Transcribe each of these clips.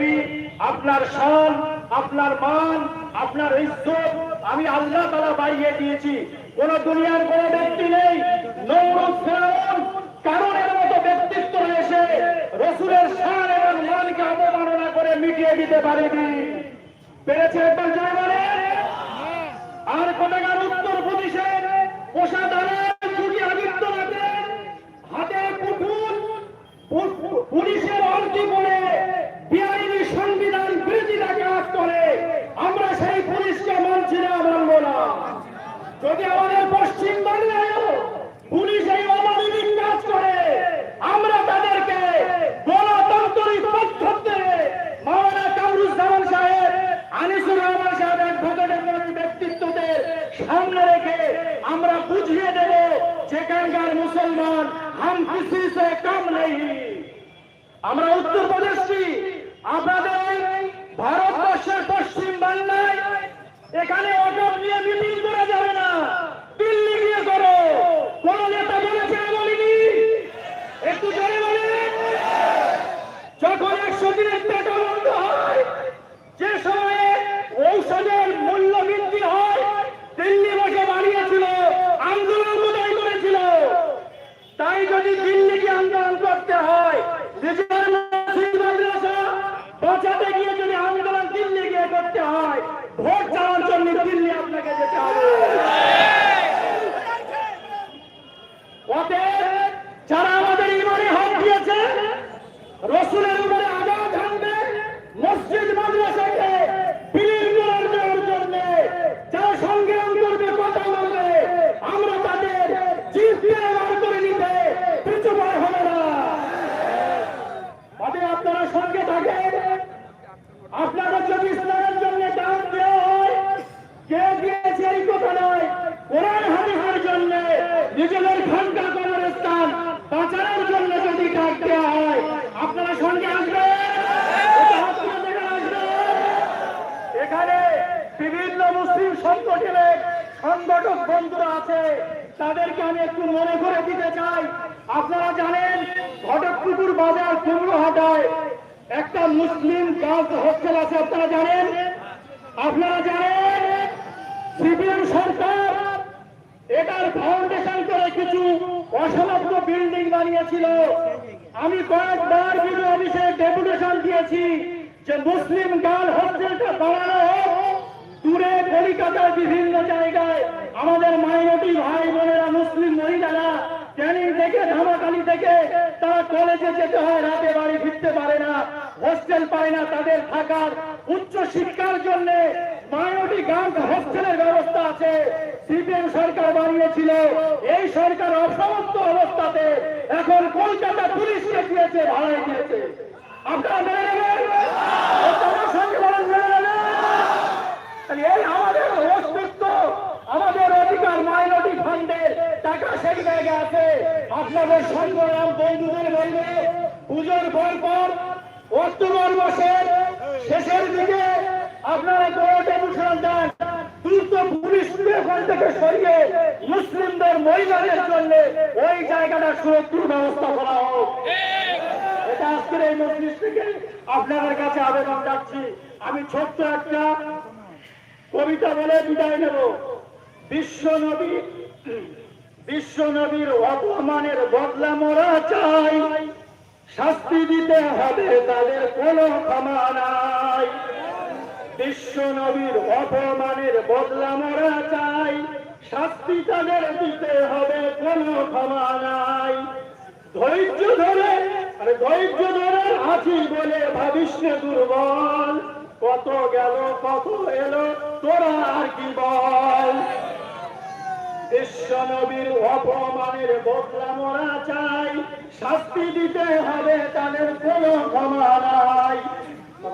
নবী, আপনার শান, আপনার মান, আপনার ইজ্জত আমি আল্লাহ তালা বাড়িয়ে দিয়েছি। কোন দুনিয়ার কোন ব্যক্তি নেই ফেরাউন কারণের মতো ব্যক্তিত্ব রয়েছে, রসুলের শান এবং মানকে অবমাননা করে মিটিয়ে দিতে পারেনি। পেরেছে একবার জয় যদি আমাদের পশ্চিম বাংলায়ও পুলিশ এই অমানবিক কাজ করে আমরা তাদেরকে গণতান্ত্রিক পদ্ধতিতে মাওলানা কামরুজ্জামান সাহেব, আনিসুর রহমান সাহেব অ্যাডভোকেটের ব্যক্তিত্বদের সামনে রেখে আমরা বুঝিয়ে দেব যেখানকার মুসলমান হাম কিসি কম নেই। আমরা উত্তরপ্রদেশী, আপনাদের ভারতবর্ষের পশ্চিম বাংলায় এখানে অটক নিয়ে মিটিং করা যাবে না দিল্লি গিয়ে করো কোন নেতা বলেছে আমি বলিনি একটু জোরে বলে যখন একশো দিনের পেটা বন্ধ হয় যে সময়ে ঔষধের মূল্য বৃদ্ধি হয় দিল্লি বসে বাড়িয়েছিল আন্দোলন কোথায় করেছিল তাই যদি দিল্লিকে আন্দোলন করতে হয় বাঁচাতে গিয়ে যদি আন্দোলন দিল্লি গিয়ে করতে হয়, ভোট চাওয়ার জন্য দিল্লি আপনাকে যেতে হবে অতএব যারা আমাদের ইমানে হাত দিয়েছে রসুলের উপরে আঘাত হানবে মসজিদ মাদ্রাসাকে বিলীন করার দেওয়ার জন্য যারা সংগ্রাম করবে কথা বলবে আমরা তাদের জিততে বার করে নিতে পিছু পা হবে না তবে আপনারা সঙ্গে থাকেন আপনাদের যদি ইসলামের জন্য ডাক দেওয়া হয় কে দিয়েছে এই কথা নয় কোরআন হাদিসের জন্য নিজেদের খানকা করার স্থান বাঁচানোর জন্য যদি ডাক দেওয়া হয় আপনারা সঙ্গে আসবেন এটা হাত তুলে দেখে আসবেন। এখানে বিভিন্ন সংগঠনের সংগঠক বন্ধুরা আছে, তাদেরকে আমি একটু মনে করে দিতে চাই। আপনারা জানেন, ঘটকপুকুর বাজার কুমড়ো হাটায় একটা মুসলিম গার্লস হোস্টেল আছে, আপনারা জানেন? আপনারা জানেন, সিপিএম সরকার এটার ফাউন্ডেশন করে কিছু অসমাপ্ত বিল্ডিং বানিয়েছিল। আমি কয়েকবার বিডিও অফিসে ডেপুটেশন দিয়েছি যে মুসলিম গার্ল হোস্টেলটা বানানো হোক। দূরে কলিকাতার বিভিন্ন জায়গায় আমাদের মাইনরিটি ভাই বোনেরা মুসলিম মহিলারা ক্যানিং থেকে ধামাকালি থেকে তারা কলেজে যেতে হয় রাতে বাড়ি ফিরতে পারে না হোস্টেল পায় না তাদের থাকার। উচ্চ শিক্ষার জন্য মাইনরিটি গার্লস হোস্টেলের ব্যবস্থা আছে। সিপিএম সরকার বানিয়েছিল। এই সরকার অসমস্ত অবস্থাতে এখন কলকাতা পুলিশকে দিয়েছে ভাড়ায় দিয়েছে। আপনারা মেনে নেবেন? সঙ্গে বলেন মেনে নেবেন তাহলে এই আমাদের অস্তিত্ব আমাদের অধিকার মাইনরিটি ফান্ডের সেই আছে। আপনাদের সংগ্রাম বন্ধুদের বলবে, পুজোর পর পর অক্টোবর মাসের শেষের দিকে আপনারা বড় ডেপুটেশন দেন দ্রুত পুলিশকে ওখান থেকে সরিয়ে মুসলিমদের মহিলাদের জন্য ওই জায়গাটা সুরক্ষিত ব্যবস্থা করা হোক। এটা আজকের এই মজলিস থেকে আপনাদের কাছে আবেদন যাচ্ছি আমি ছোট্ট একটা কবিতা বলে বিদায় নেব। বিশ্ব নবী বিশ্ব নবীর অপমানের বদলা মোরা চাই। শাস্তি দিতে হবে তাদের কোনো ক্ষমা নাই। বিশ্ব নবীর অপমানের বদলা মোরা চাই, শাস্তি তাদের দিতে হবে কোনো ক্ষমা নাই। ধৈর্য ধরে, আরে ধৈর্য ধরে আছি বলে ভাবিস দুর্বল। কত গেল, কত এলো, তোরা আর কি বল? বিশ্ব নবীর অপমানের বদলা মরা চাই, শাস্তি দিতে হবে তাদের কোনো ক্ষমা নাই।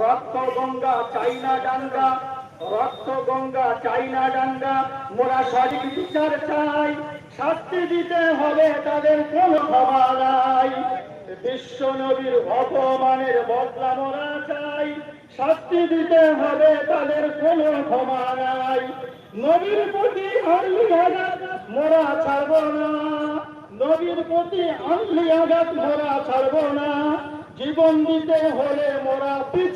রক্ত গঙ্গা চাই না ডাঙ্গা রক্ত গঙ্গা চাই না ডাঙ্গা, মোরা সঠিক বিচার চাই, শাস্তি দিতে হবে তাদের কোনো ক্ষমা নাই। বিশ্ব নবীর অপমানের বদলা মোরা চাই, শাস্তি দিতে হবে তাদের কোনো ক্ষমা নাই। নবীর প্রতি আঘাত মোরা ছাড়ব না। নবীর প্রতি আঘাত মোরা ছাড়ব না। জীবন দিতে হলে মোরা